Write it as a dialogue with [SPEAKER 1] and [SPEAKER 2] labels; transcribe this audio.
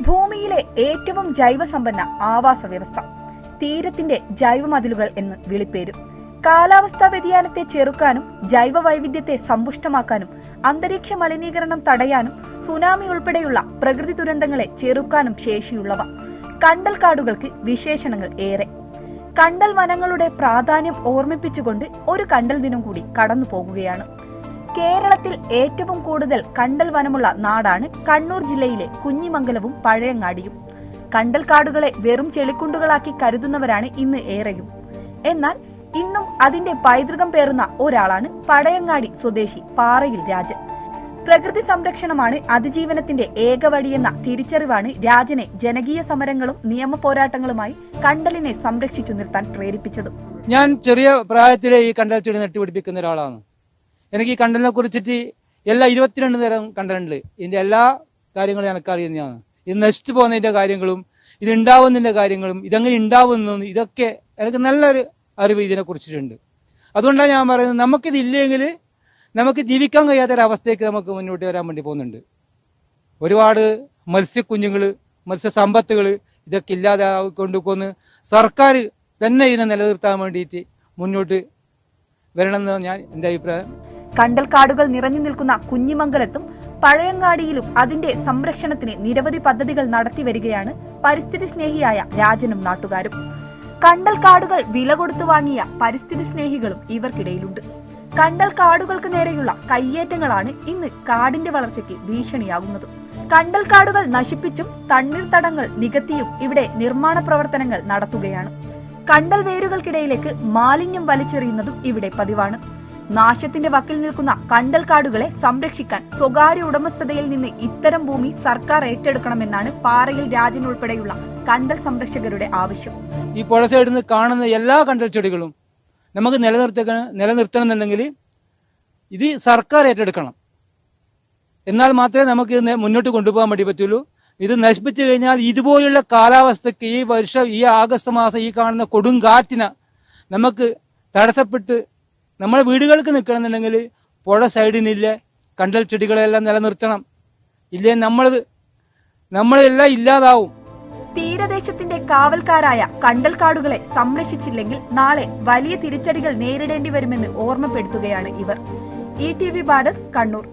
[SPEAKER 1] ഭൂമിയിലെ ഏറ്റവും ജൈവസമ്പന്ന ആവാസ വ്യവസ്ഥ. തീരത്തിന്റെ ജൈവമതിലുകൾ എന്ന് വിളിപ്പേരും. കാലാവസ്ഥാ വ്യതിയാനത്തെ ചെറുക്കാനും ജൈവ വൈവിധ്യത്തെ സമ്പുഷ്ടമാക്കാനും അന്തരീക്ഷ മലിനീകരണം തടയാനും സുനാമി ഉൾപ്പെടെയുള്ള പ്രകൃതി ദുരന്തങ്ങളെ ചെറുക്കാനും ശേഷിയുള്ളവ. കണ്ടൽ കാടുകൾക്ക് വിശേഷണങ്ങൾ ഏറെ. കണ്ടൽ വനങ്ങളുടെ പ്രാധാന്യം ഓർമ്മിപ്പിച്ചുകൊണ്ട് ഒരു കണ്ടൽ ദിനം കൂടി കടന്നു പോകുകയാണ്. കേരളത്തിൽ ഏറ്റവും കൂടുതൽ കണ്ടൽ വനമുള്ള നാടാണ് കണ്ണൂർ ജില്ലയിലെ കുഞ്ഞിമംഗലവും പഴയങ്ങാടിയും. കണ്ടൽ കാടുകളെ വെറും ചെളിക്കുണ്ടുകളാക്കി കരുതുന്നവരാണ് ഇന്ന് ഏറെയും. എന്നാൽ ഇന്നും അതിന്റെ പൈതൃകം പേറുന്ന ഒരാളാണ് പഴയങ്ങാടി സ്വദേശി പാറയിൽ രാജൻ. പ്രകൃതി സംരക്ഷണമാണ് അതിജീവനത്തിന്റെ ഏക വഴിയെന്ന തിരിച്ചറിവാണ് രാജനെ ജനകീയ സമരങ്ങളും നിയമ പോരാട്ടങ്ങളുമായി കണ്ടലിനെ സംരക്ഷിച്ചു നിർത്താൻ പ്രേരിപ്പിച്ചത്.
[SPEAKER 2] ഞാൻ ചെറിയ പ്രായത്തിലെ ഈ കണ്ടൽ ചെടി നട്ടുപിടിപ്പിക്കുന്ന ഒരാളാണ്. എനിക്ക് ഈ കണ്ടലിനെ കുറിച്ചിട്ട് എല്ലാ ഇരുപത്തിരണ്ട് നേരം കണ്ടലുണ്ട്. ഇതിന്റെ എല്ലാ കാര്യങ്ങളും എനിക്ക് അറിയുന്നതാണ് ഇത് നശിച്ചു പോകുന്നതിന്റെ കാര്യങ്ങളും ഇത് ഉണ്ടാവുന്നതിന്റെ കാര്യങ്ങളും ഇതെങ്ങനെ ഉണ്ടാവുന്നു ഇതൊക്കെ എനിക്ക് നല്ലൊരു അറിവ് ഇതിനെ കുറിച്ചിട്ടുണ്ട്. അതുകൊണ്ടാണ് ഞാൻ പറയുന്നത് നമുക്കിത് ഇല്ലെങ്കിൽ നമുക്ക് ജീവിക്കാൻ കഴിയാത്തൊരവസ്ഥയ്ക്ക് നമുക്ക് മുന്നോട്ട് വരാൻ വേണ്ടി പോകുന്നുണ്ട്. ഒരുപാട് മത്സ്യക്കുഞ്ഞുങ്ങൾ മത്സ്യസമ്പത്തുകൾ ഇതൊക്കെ ഇല്ലാതെ കൊണ്ടുപോകുന്ന സർക്കാർ തന്നെ ഇതിനെ നിലനിർത്താൻ വേണ്ടിയിട്ട് മുന്നോട്ട് വരണമെന്ന് ഞാൻ എന്റെ അഭിപ്രായം.
[SPEAKER 1] കണ്ടൽ കാടുകൾ നിറഞ്ഞു നിൽക്കുന്ന കുഞ്ഞിമംഗലത്തും പഴയങ്ങാടിയിലും അതിന്റെ സംരക്ഷണത്തിന് നിരവധി പദ്ധതികൾ നടത്തി വരികയാണ് പരിസ്ഥിതി സ്നേഹിയായ രാജനും നാട്ടുകാരും. കണ്ടൽ കാടുകൾ വില കൊടുത്തു വാങ്ങിയ പരിസ്ഥിതി സ്നേഹികളും ഇവർക്കിടയിലുണ്ട്. കണ്ടൽ കാടുകൾക്ക് നേരെയുള്ള കയ്യേറ്റങ്ങളാണ് ഇന്ന് കാടിന്റെ വളർച്ചയ്ക്ക് ഭീഷണിയാകുന്നത്. കണ്ടൽ കാടുകൾ നശിപ്പിച്ചും തണ്ണീർത്തടങ്ങൾ നികത്തിയും ഇവിടെ നിർമ്മാണ പ്രവർത്തനങ്ങൾ നടത്തുകയാണ്. കണ്ടൽ വേരുകൾക്കിടയിലേക്ക് മാലിന്യം വലിച്ചെറിയുന്നതും ഇവിടെ പതിവാണ്. നാശത്തിന്റെ വക്കിൽ നിൽക്കുന്ന കണ്ടൽ കാടുകളെ സംരക്ഷിക്കാൻ സ്വകാര്യ ഉടമസ്ഥതയിൽ നിന്ന് ഇത്തരം ഭൂമി സർക്കാർ ഏറ്റെടുക്കണമെന്നാണ് പാറയിൽ രാജൻ ഉൾപ്പെടെയുള്ള കണ്ടൽ സംരക്ഷകരുടെ ആവശ്യം.
[SPEAKER 2] ഈ പുഴ സൈഡിൽ നിന്ന് കാണുന്ന എല്ലാ കണ്ടൽ ചെടികളും നമുക്ക് നിലനിർത്ത നിലനിർത്തണം എന്നുണ്ടെങ്കിൽ ഇത് സർക്കാർ ഏറ്റെടുക്കണം. എന്നാൽ മാത്രമേ നമുക്ക് ഇത് മുന്നോട്ട് കൊണ്ടുപോകാൻ വേണ്ടി പറ്റുള്ളൂ. ഇത് നശിപ്പിച്ചു കഴിഞ്ഞാൽ ഇതുപോലുള്ള കാലാവസ്ഥയ്ക്ക് ഈ വർഷം ഈ ആഗസ്റ്റ് മാസം ഈ കാണുന്ന കൊടുങ്കാറ്റിന് നമുക്ക് തടസ്സപ്പെട്ട് നമ്മുടെ വീടുകൾക്ക് നിൽക്കണമെന്നുണ്ടെങ്കിൽ പുഴ സൈഡിനില്ല കണ്ടൽ ചെടികളെല്ലാം നിലനിർത്തണം. ഇല്ലേ? നമ്മളത് നമ്മളെല്ലാം ഇല്ലാതാവും.
[SPEAKER 1] തീരദേശത്തിന്റെ കാവൽക്കാരായ കണ്ടൽക്കാടുകളെ സംരക്ഷിച്ചില്ലെങ്കിൽ നാളെ വലിയ തിരിച്ചടികൾ നേരിടേണ്ടി വരുമെന്ന് ഓർമ്മപ്പെടുത്തുകയാണ് ഇവർ. E T V Bharat Kannur.